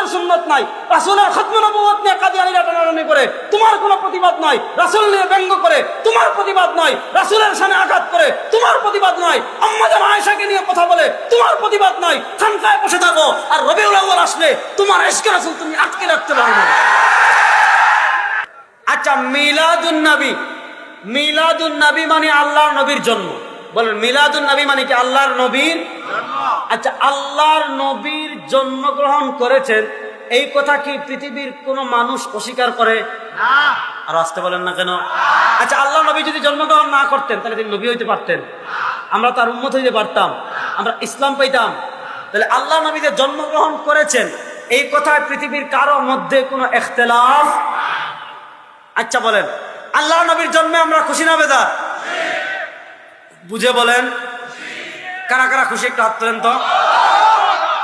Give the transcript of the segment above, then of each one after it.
রাসুলের সুন্নত নাই। রাসুলের খতম নিয়ে কাদিয়ানিরা টানাটানি করে। তোমার কোনো প্রতিবাদ নাই। রাসুল নিয়ে ব্যঙ্গ করে। তোমার প্রতিবাদ নাই। রাসুলের সামনে আঘাত করে। তোমার প্রতিবাদ নাই। আম্মাজান আয়েশাকে নিয়ে কথা বলে। তোমার প্রতিবাদ নাই। খানকায় বসে থাকো। আর রবিউল আউ্বাল আসলে তোমার এসকে রাসুল তুমি আটকে রাখতে পারবে আচ্ছা মিলাদুন নবী। মিলাদুন নবী মানে আল্লাহর নবীর জন্ম। বলেন মিলাদুন নবী মানে কি আল্লাহর নবীর? আচ্ছা আল্লাহর নবীর জন্মগ্রহণ করেছেন এই কথা কি পৃথিবীর কোন মানুষ অস্বীকার করে? আর আসতে বলেন না কেন? আচ্ছা আল্লাহ নবী যদি জন্মগ্রহণ না করতেন তাহলে তিনি নবী হইতে পারতেন। আমরা তার উন্মত হইতে পারতাম আমরা ইসলাম পাইতাম। তাহলে আল্লাহ নবী যে জন্মগ্রহণ করেছেন এই কথায় পৃথিবীর কারও মধ্যে কোনো এখতলাফ? আচ্ছা বলেন আল্লাহ নবীর জন্মে আমরা খুশি না বেদা বুঝে বলেন? কারা কারা খুশি একটু হাত তোলেন তো?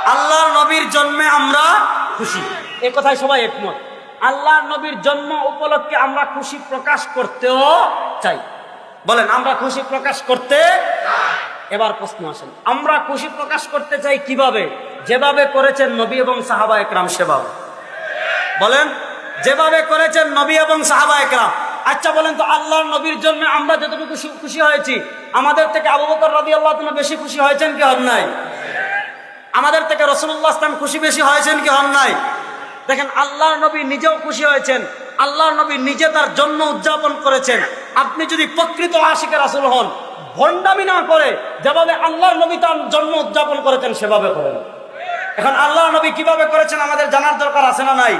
আল্লাহ নবীর জন্মে আমরা খুশি। এ কথায় সবাই একমত। আল্লাহ নবীর জন্ম উপলক্ষে আমরা খুশি প্রকাশ করতেও চাই। বলেন, আমরা খুশি প্রকাশ করতে এবার প্রশ্ন আসেন। আমরা খুশি প্রকাশ করতে চাই কীভাবে? যেভাবে করেছেন নবী এবং সাহাবা একরাম সেভাবে। বলেন, যেভাবে করেছেন নবী এবং সাহাবা একরাম আচ্ছা বলেন তো, আল্লাহর নবীর জন্য আমরা যতটুকু খুশি- হয়েছি, আমাদের থেকে আবু বকর রাদি আল্লাহ বেশি খুশি হয়েছেন কি হন নাই? আমাদের থেকে রসুল্লাহ ইসলাম খুশি বেশি হয়েছেন কি হন নাই? দেখেন, আল্লাহর নবী নিজেও খুশি হয়েছেন, আল্লাহর নবী নিজে তার জন্ম উদযাপন করেছেন। আপনি যদি প্রকৃত আশিকের আসল হন, ভণ্ডামি না করে, যেভাবে আল্লাহর নবী তার জন্ম উদযাপন করেছেন, সেভাবে করেন। এখন আল্লাহ নবী কীভাবে করেছেন আমাদের জানার দরকার আছে না নাই?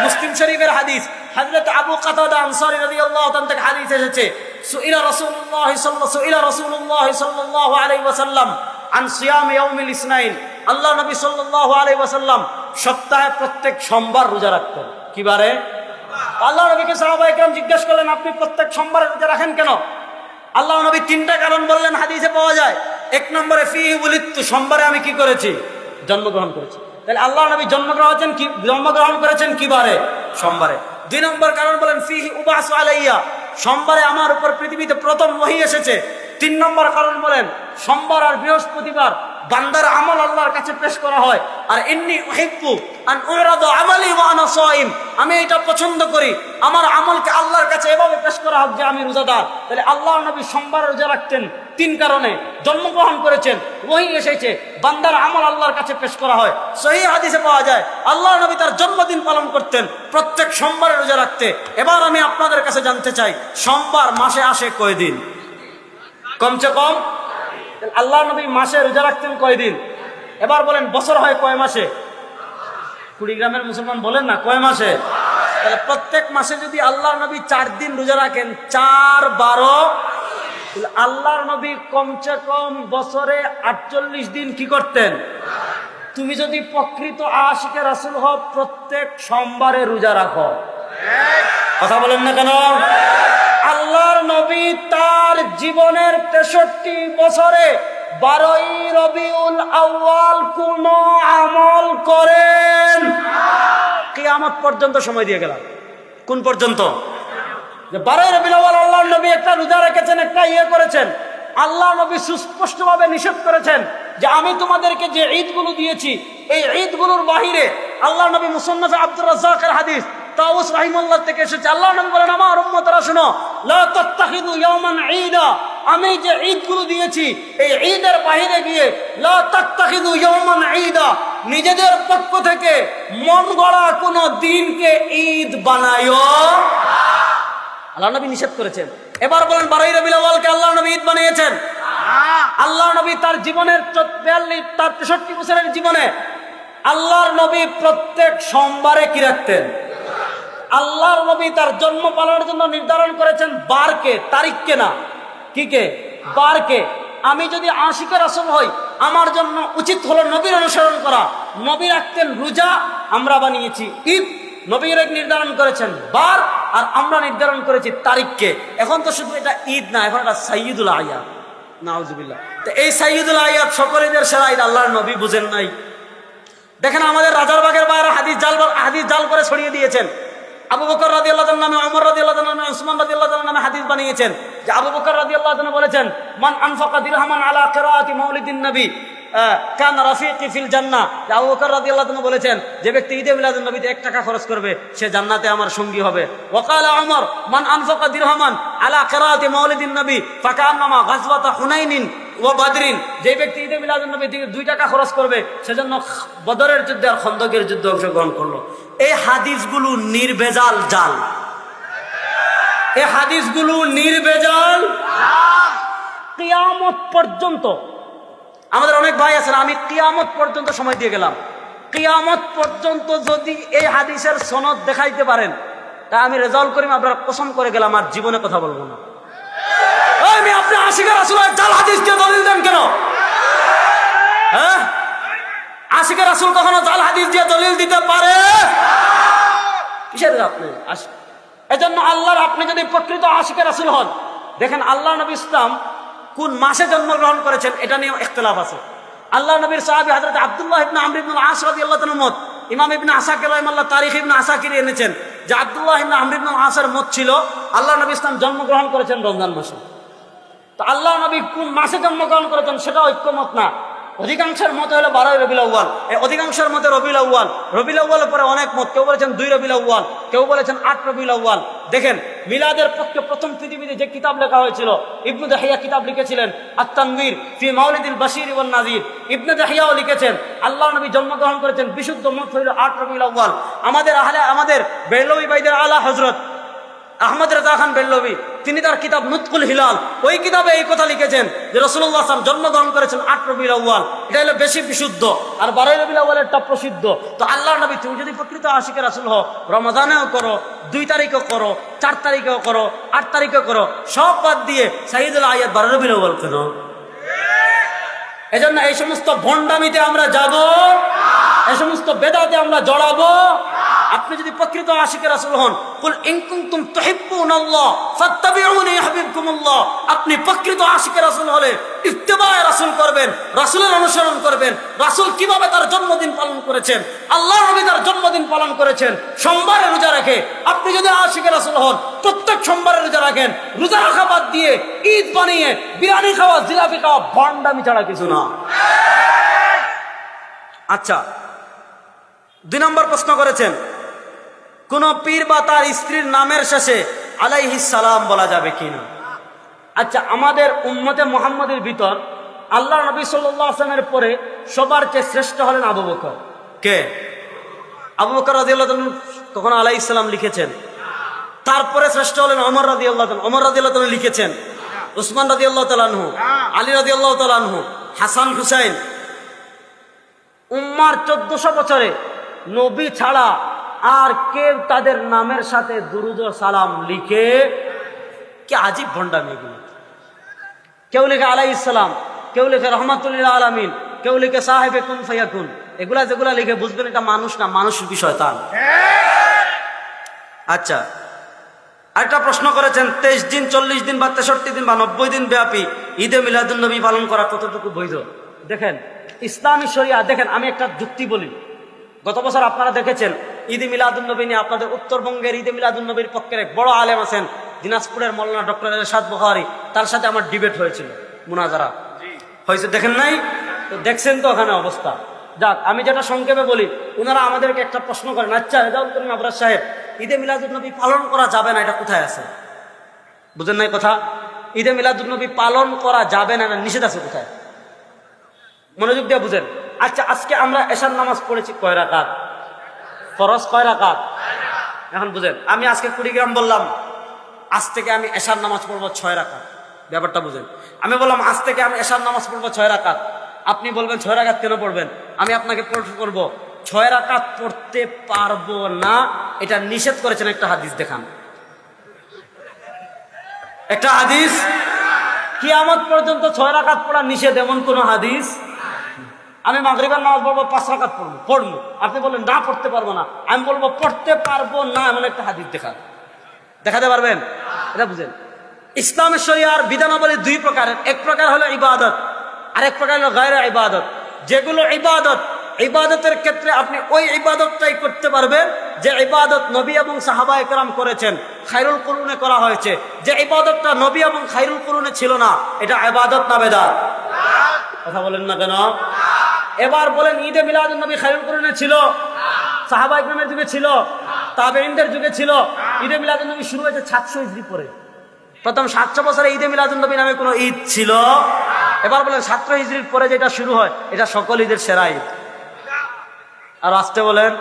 মুসলিম শরীফের হাদিস হযরত আবু কাতাদা আনসারী রাদিয়াল্লাহু তাআলা থেকে হাদিস এসেছে, সুইলা রাসূলুল্লাহ সাল্লাল্লাহু সুইলা রাসূলুল্লাহ সাল্লাল্লাহু আলাইহি ওয়াসাল্লাম আন সিয়াম ইয়াউমিল ইসনাইন। আল্লাহ নবী সাল্লাল্লাহু আলাইহি ওয়াসাল্লাম সপ্তাহে প্রত্যেক সোমবার রোজা রাখতেন। কি বারে? আল্লাহ নবীকে সাহাবায়ে কেরাম জিজ্ঞেস করলেন, আপনি প্রত্যেক সোমবার রোজা রাখেন কেন? আল্লাহ নবী তিনটা কারণ বললেন, হাদিসে পাওয়া যায়। এক নম্বরে ফি বলিত্তু সোমবারে আমি কি করেছি? জন্মগ্রহণ করেছি। তাহলে আল্লাহ নবী জন্মগ্রহণ কি, জন্মগ্রহণ করেছেন কি বারে? সোমবারে। দুই নম্বর কারণ বলেন, ফিহি উবাস আলাইয়া, সোমবারে আমার উপর পৃথিবীতে প্রথম ওহী এসেছে। তিন নম্বর কারণ বলেন, সোমবার আর বৃহস্পতিবার বান্দার আমল আল্লাহর কাছে পেশ করা হয়। আর এমনি আমালি আমি এটা পছন্দ করি। আমার আমলকে আল্লাহর কাছে এভাবে পেশ করা হোক যে আমি রোজাদার। তাহলে আল্লাহ নবী সোমবার রোজা রাখতেন। তিন কারণে জন্মগ্রহণ করেছেন। ওহি এসেছে, বান্দার আমল আল্লাহর কাছে পেশ করা হয়। সহি হাদিসে পাওয়া যায় আল্লাহ নবী তার জন্মদিন পালন করতেন, প্রত্যেক সোমবারে রোজা রাখতে। এবার আমি আপনাদের কাছে জানতে চাই, সোমবার মাসে আসে কয়দিন? কমসে কম? আল্লাহ নবী মাসে রোজা রাখতেন কয়দিন? এবার বলেন, বছর হয় কয় মাসে? কুড়িগ্রামের মুসলমান বলেন না, কয় মাসে? তাহলে প্রত্যেক মাসে যদি আল্লাহ নবী চার দিন রোজা রাখেন, চার বারো আল্লাহর নবী কমসে কম বছরে আটচল্লিশ দিন কি করতেন? তুমি যদি প্রকৃত আশিকে রাসুল হও, প্রত্যেক সোমবারে রোজা রাখো। কথা বলেন না কেন? আল্লাহর নবী তার জীবনের তেষট্টি বছরে বারোই রবিউল আউয়াল কোন আমল করেন। কে কিয়ামত পর্যন্ত সময় দিয়ে গেলাম। কোন পর্যন্ত? যে বারোই রবিউল আউয়াল আল্লাহর নবী একটা রোজা রেখেছেন, একটা ইয়ে করেছেন। আল্লাহ নবী সুস্পষ্টভাবে নিষেধ করেছেন যে আমি তোমাদেরকে যে ঈদগুলো দিয়েছি, এই ঈদগুলোর বাহিরে আল্লাহ নবী মুসন্নফে আব্দুর রাজ্জাকের হাদিস তাউস রাহিমাল্লাহ থেকে এসেছে। আল্লাহ নবী বলেন, আমার উম্মতরা শুনো, লা তাত্তাখিদু ইয়াওমান ঈদা, আমি যে ঈদগুলো দিয়েছি, এই ঈদের বাহিরে গিয়ে লা তাত্তাখিদু ইয়াওমান ঈদা, নিজেদের পক্ষ থেকে মন গড়া কোনো দিনকে ঈদ বানায়ো আল্লাহ নবী নিষেধ করেছেন। এবার বলেন, বারোই রবিউল আউয়ালকে আল্লাহ নবী ঈদ বানিয়েছেন? আল্লাহ নবী তার জীবনের বিয়াল্লিশ, তার তেষট্টি বছরের জীবনে আল্লাহর নবী প্রত্যেক সোমবারে কি রাখতেন? আল্লাহর নবী তার জন্ম পালনের জন্য নির্ধারণ করেছেন বারকে, তারিখকে না। কি বারকে। আমি যদি আশিকের আসল হই, আমার জন্য উচিত হলো নবীর অনুসরণ করা। নবী রাখতেন রোজা, আমরা বানিয়েছি ঈদ। নবীর নির্ধারণ করেছেন বার। আর আমরা নির্ধারণ করেছি তারিখকে। এখন তো শুধু এটা ঈদ না এখন এটা সাইয়দুল আয়াত। নাউজুবিল্লাহ। তো এই সাইয়দুল আয়াত সকলেদের সেরা ঈদ আল্লাহর নবী বুঝেন নাই। দেখেন আমাদের রাজার রাজারবাগের বাইরে হাদিস জাল হাদিস জাল করে ছড়িয়ে দিয়েছেন। আবু বকর রাজি আল্লাহ নামে অমর রাজি আল্লাহ নামে উসমান রাজি আল্লাহ নামে হাদিস বানিয়েছেন। যে আবু বকর রাজি আল্লাহ বলেছেন মান আনফাকা দিরহামান আলা কেরাতি মৌলিদিন নবী। কান রাফিকি ফিল জান্নাহ। যে আবু বকর রাদিয়াল্লাহু তাআলা বলেছেন, যে ব্যক্তি ঈদে মিলাদুন নবীতে এক টাকা খরচ করবে, সে জান্নাতে আমার সঙ্গী হবে। ওয়াকালা ওমর মান আনফাকা দিরহামান আলা কিরাআতি মাউলিদিন নবী ফাকান্নামা গাজওয়াতা হুনাইনিন ও বাদরিন। যে ব্যক্তি ঈদে মিলাদুন নবী থেকে দুই টাকা খরচ করবে, সেজন্য বদরের যুদ্ধে আর খন্দকের যুদ্ধে অংশগ্রহণ করল। এই হাদিসগুলো নির্ভেজাল জাল। এই হাদিসগুলো নির্ভেজাল কিয়ামত পর্যন্ত আমাদের অনেক ভাই আছেন আমি কিয়ামত পর্যন্ত সময় দিয়ে গেলাম। কিয়ামত পর্যন্ত যদি এই হাদিসের সনদ দেখাইতে পারেন তা আমি রেজাল্ট করিম আপনার কসম করে গেলাম, আর জীবনে কথা বলব না। আমি আপনি আশিকের আসলে জাল হাদিস দিয়ে দলিল দেন কেন? হ্যাঁ? আশিকের রাসুল কখনো জাল হাদিস দিয়ে দলিল দিতে পারে? কিসের আপনি? এজন্য আল্লাহর আপনি যদি প্রকৃত আশিকের রাসুল হন, দেখেন আল্লাহ নবী ইসলাম কোন মাসে জন্মগ্রহণ করেছেন, এটা নিয়ে ইখতলাফ আছে। আল্লাহ নবীর সাহাবী হযরত আব্দুল্লাহ ইবনে আমর ইবনে আস রাদিয়াল্লাহু তাআলার মত, ইমাম ইবনে আসাকির রাহিমাহুল্লাহ তারিখ ইবনে আসাকির এনেছেন, যে আব্দুল্লাহ ইবনে আমর ইবনে আসের মত ছিল, আল্লাহ নবী ইসলাম জন্মগ্রহণ করেছেন রমজান মাসে। তো আল্লাহ নবী কোন মাসে জন্মগ্রহণ করেছেন সেটা ঐক্যমত না। অধিকাংশের মতে হলো বারোই রবিল আউ্বাল এই অধিকাংশের মতে রবিল আউ্বাল রবিল আউ্বালের পরে অনেক মত, কেউ বলেছেন দুই রবিল আউ্বাল কেউ বলেছেন আট রবিল আউ্বাল দেখেন মিলাদের পক্ষে প্রথম পৃথিবীতে যে কিতাব লেখা হয়েছিল, ইবনু দাহিয়া কিতাব লিখেছিলেন আত্মানবীর ফি মাউলিদিন বাসির ইবন নাজির। ইবনু দাহিয়াও লিখেছেন, আল্লাহ নবী জন্মগ্রহণ করেছেন বিশুদ্ধ মত হইল আট রবিল আমাদের আহলে, আমাদের বেলবি বাইদের আলা হজরত আহমদ রাজা খান বেল্লবী তিনি তার কিতাব নুতকুল হিলাল, ওই কিতাবে এই কথা লিখেছেন যে রসুল্লাহ আসলাম জন্মগ্রহণ করেছেন আট রবিল আউ্বাল এটা হলো বেশি বিশুদ্ধ। আর বারোই রবিল আউ্বালেরটা প্রসিদ্ধ। তো আল্লাহ নবী, তুমি যদি প্রকৃত আশিকের রাসুল হও রমাদানেও করো, দুই তারিখেও করো, চার তারিখেও করো, আট তারিখেও করো, সব বাদ দিয়ে সাইদুল আয়াত বারো রবিল আউ্বাল কেন? এজন্য এই সমস্ত ভণ্ডামিতে আমরা যাব, এই সমস্ত বেদাতে আমরা জড়াবো আপনি যদি প্রকৃত আশিকের রাসূল হন, কুল ইন কুনতুম তুহিব্বুনাল্লাহ ফাত্তাবিউনি আপনি প্রকৃত আশিকের রাসূল হলে ইত্তেবায়ে রাসূল করবেন, রাসূলের অনুসরণ করবেন। রাসূল কীভাবে তার জন্মদিন পালন করেছেন আল্লাহ নবী তার জন্মদিন পালন করেছেন, সোমবারে রোজা রাখে। আপনি যদি আশিকের রাসূল হন, প্রত্যেক সোমবারে রোজা রাখেন, রোজা রাখা বাদ দিয়ে ঈদ বানিয়ে বিরিয়ানি খাওয়া, জিলাপি খাওয়া ভণ্ডামি ছাড়া কিছু না। আচ্ছা দুই নম্বর প্রশ্ন করেছেন কোন পীর বা তার স্ত্রীর নামের শেষে আলাইহিস সালাম বলা যাবে কিনা আচ্ছা আমাদের উম্মতে মোহাম্মদের ভিতর আল্লাহ নবী সাল্লাহ আসলামের পরে সবার চেয়ে শ্রেষ্ঠ হলেন আবু বকর। কে? আবু বকর রাজি আল্লাহ কখনো আলাই ইসলাম লিখেছেন? তারপরে শ্রেষ্ঠ হলেন অমর রাজি আল্লাহ অমর রাজি আল্লাহ লিখেছেন। উসমান রাজি আল্লাহ তালানহু আলী রাজি আল্লাহ তালানহু হাসান হুসাইন। উম্মার চোদ্দশো বছরে নবী ছাড়া আর কেউ তাদের নামের সাথে দুরুদ সালাম লিখে কি আজীব ভণ্ডামি এগুলো। কেউ লিখে আলাই ইসলাম কেউ লিখে রহমাতুল্লাহ আলমিন, কেউ লিখে সাহেবে কুন ফাইয়াকুন, এগুলা যেগুলা লিখে বুঝবেন এটা মানুষ না মানুষ বিষয় তার আচ্ছা আরেকটা প্রশ্ন করেছেন, তেইশ দিন, চল্লিশ দিন বা তেষট্টি দিন বা নব্বই দিন ব্যাপী ঈদে মিলাদুল নবী পালন করা কতটুকু বৈধ? দেখেন, ইসলামী শরিয়া, দেখেন, আমি একটা যুক্তি বলি। গত বছর আপনারা দেখেছেন ঈদে মিলাদুল নবী নিয়ে আপনাদের উত্তরবঙ্গের ঈদে মিলাদুল নবীর পক্ষের এক বড় আলেম আছেন দিনাজপুরের মৌলানা ডক্টর এরশাদ বহারি তার সাথে আমার ডিবেট হয়েছিল মুনাজারা। হয়েছে দেখেন নাই? তো দেখছেন তো ওখানে অবস্থা। যাক আমি যেটা সংক্ষেপে বলি ওনারা আমাদেরকে একটা প্রশ্ন করেন আচ্ছা রেজাউল করিম আবরাজ সাহেব ঈদে মিলাদুল নবী পালন করা যাবে না এটা কোথায় আছে? বুঝেন নাই কথা? ঈদে মিলাদুল নবী পালন করা যাবে না নিষেধ আছে কোথায়? মনোযোগ দিয়ে বুঝেন। আচ্ছা আজকে আমরা এশার নামাজ পড়েছি কয় রাকাত? ফরজ কয় রাকাত? এখন বুঝেন, আমি আজকে কুড়িগ্রাম বললাম, আজ থেকে আমি এশার নামাজ পড়ব ছয় রাকাত। ব্যাপারটা বুঝেন। আমি বললাম, আজ থেকে আমি এশার নামাজ পড়ব ছয় রাকাত। আপনি বলবেন, ছয় রাকাত কেন পড়বেন? আমি আপনাকে প্রশ্ন করব, ছয় রাকাত পড়তে পারব না? এটা নিষেধ করেছেন একটা হাদিস দেখান। একটা হাদিস, কিয়ামত পর্যন্ত ছয় রাকাত পড়া নিষেধ, এমন কোন হাদিস? আমি মাগরিবার নামাজ বলব পাঁচ রাকাত পড়ব পড়ব। আপনি বললেন, না, পড়তে পারব না। আমি বলব, পড়তে পারব না, এমন একটা হাদিস দেখান। দেখাতে পারবেন? এটা বুঝেন। ইসলামের শরিয়ার বিধানাবলী দুই প্রকারের। এক প্রকার হলো ইবাদত আর এক প্রকার হলো গায়ের ইবাদত। যেগুলো ইবাদত, ইবাদতের ক্ষেত্রে আপনি ওই ইবাদতটাই করতে পারবেন যে ইবাদত নবী এবং সাহাবা একরাম করেছেন খাইরুল কুরুনে করা হয়েছে। যে ইবাদতটা নবী এবং খাইরুল কুরুনে ছিল না, এটা ইবাদত না বেদাত। কথা বলেন না কেন? এবার বলেন ঈদে মিলাদ নবী খায়রুল করণে ছিল? সাহাবা ইকরামের যুগে ছিল? তাবেইনদের যুগে ছিল? ঈদে মিলাদ নবী শুরু হয়েছে সাতশো ইজরি পরে। প্রথম সাতশো বছরে ঈদে মিলাদ নবী নামে কোনো ঈদ ছিল? এবার বলেন সাতশো ইজরির পরে যেটা শুরু হয়, এটা সকল ঈদের সেরা ঈদ। আর আসতে বলেন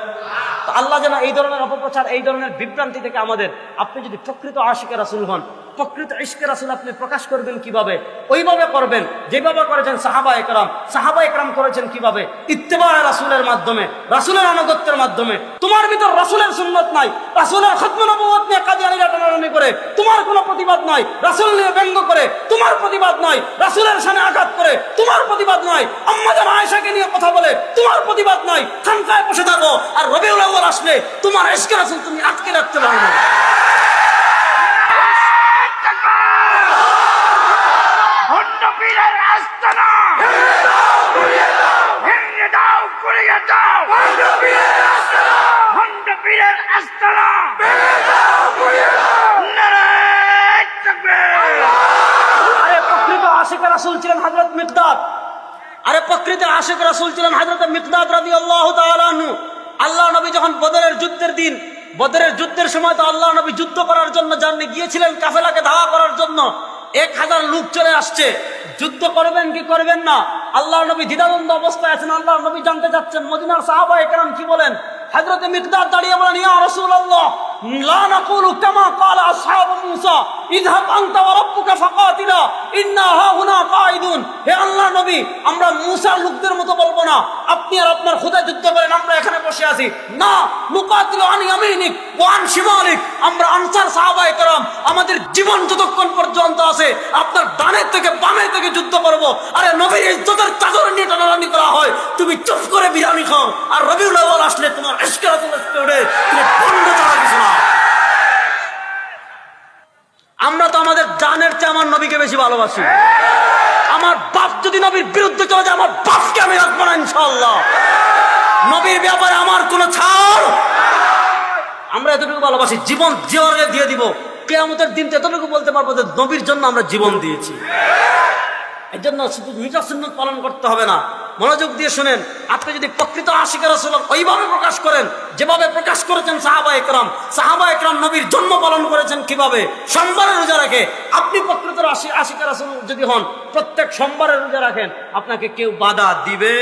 আল্লাহ যেন এই ধরনের অপপ্রচার, এই ধরনের বিভ্রান্তি থেকে আমাদের, আপনি যদি প্রকৃত আশিকে রাসুল হন প্রকৃত ইশকে রাসুল আপনি প্রকাশ করবেন কীভাবে? ওইভাবে করবেন। যেভাবে করেছেন সাহাবা একরাম। সাহাবা একরাম করেছেন কীভাবে? ইত্তেবা রাসুলের মাধ্যমে, রাসুলের আনুগত্যের মাধ্যমে। তোমার ভিতর রাসুলের সুন্নত নাই। রাসুলের খতম নবুয়ত নিয়ে কাদিয়ানিরা টানাটানি করে। তোমার কোনো প্রতিবাদ নাই। রাসুল নিয়ে ব্যঙ্গ করে। তোমার প্রতিবাদ নাই। রাসুলের সামনে আঘাত করে। তোমার প্রতিবাদ নাই। আম্মাজান আয়েশাকে নিয়ে কথা বলে, তোমার প্রতিবাদ নাই। খানকায় বসে থাকো আর রবিউল আসলে তোমার এসকে রাসুল তুমি আটকে রাখতে পারো না হন্ড পীরের আস্তানা ভেঙে তাকবীর আরে প্রকৃত আশিক রাসুল ছিলেন মিকদাদ আরে প্রকৃত আশিক রাসুল ছিলেন হজরত মিকদাদ রাজি আল্লাহ আল্লাহ নবী যখন বদরের যুদ্ধের দিন, বদরের যুদ্ধের সময় তো আল্লাহ নবী যুদ্ধ করার জন্য যাননি, গিয়েছিলেন কাফেলাকে ধাওয়া করার জন্য। এক হাজার লোক চলে আসছে। যুদ্ধ করবেন কি করবেন না? আল্লাহ নবী দ্বিধানন্দ অবস্থায় আছেন। আল্লাহ নবী জানতে চাচ্ছেন, মদিনার সাহাবা একরাম কি বলেন? হাজরতে মিকদার দাঁড়িয়ে বলেন, ইয়া রসুল লা নাকুলু কামা ক্বালা আসহাবু মূসা ইযহাব আনতা ওয়া রাব্বুকা ফাকাতিলা ইন্না হাহুনা কাঈদুন হে আল্লাহ নবী আমরা মূসার লোকদের মতো বলবো না আপনি আর আপনার খোদা যুদ্ধ করেন আমরা এখানে বসে আছি না মুকাতিলু আন ইয়ামিনিক ওয়া আন শিমালিক আমরা আনসার সাহাবায়ে کرام আমাদের জীবন যতক্ষণ পর্যন্ত আছে আপনার ডানের থেকে বামের থেকে যুদ্ধ করব আরে নবীর ইজ্জতের চাদর নিয়ে টানাটানি করা হয় তুমি চুপ করে বিরিয়ানি খাও আর রবিউল আউয়াল আসলে তোমার ইশকে রাসূল নবীকে বেশি ভালোবাসি। আমার বাপ যদি নবীর বিরুদ্ধে চলে যায়, আমার বাপকে আমি রাখব না ইনশাল্লাহ নবীর ব্যাপারে আমার কোনো ছাড়। আমরা এতটুকু ভালোবাসি, জীবন জীবনে দিয়ে দিব, কেয়ামতের দিন এতটুকু বলতে পারব যে নবীর জন্য আমরা জীবন দিয়েছি। এর জন্য শুধু নিজের সুন্নত পালন করতে হবে না। মনোযোগ দিয়ে শুনেন, আপনি যদি প্রকৃত আশিকার রসুল ওইভাবে প্রকাশ করেন, যেভাবে প্রকাশ করেছেন সাহাবা একরাম সাহাবা একরাম নবীর জন্ম পালন করেছেন কীভাবে, সোমবারে রোজা রাখে, আপনি প্রকৃত আশিকার যদি হন, প্রত্যেক সোমবারে রোজা রাখেন, আপনাকে কেউ বাধা দিবে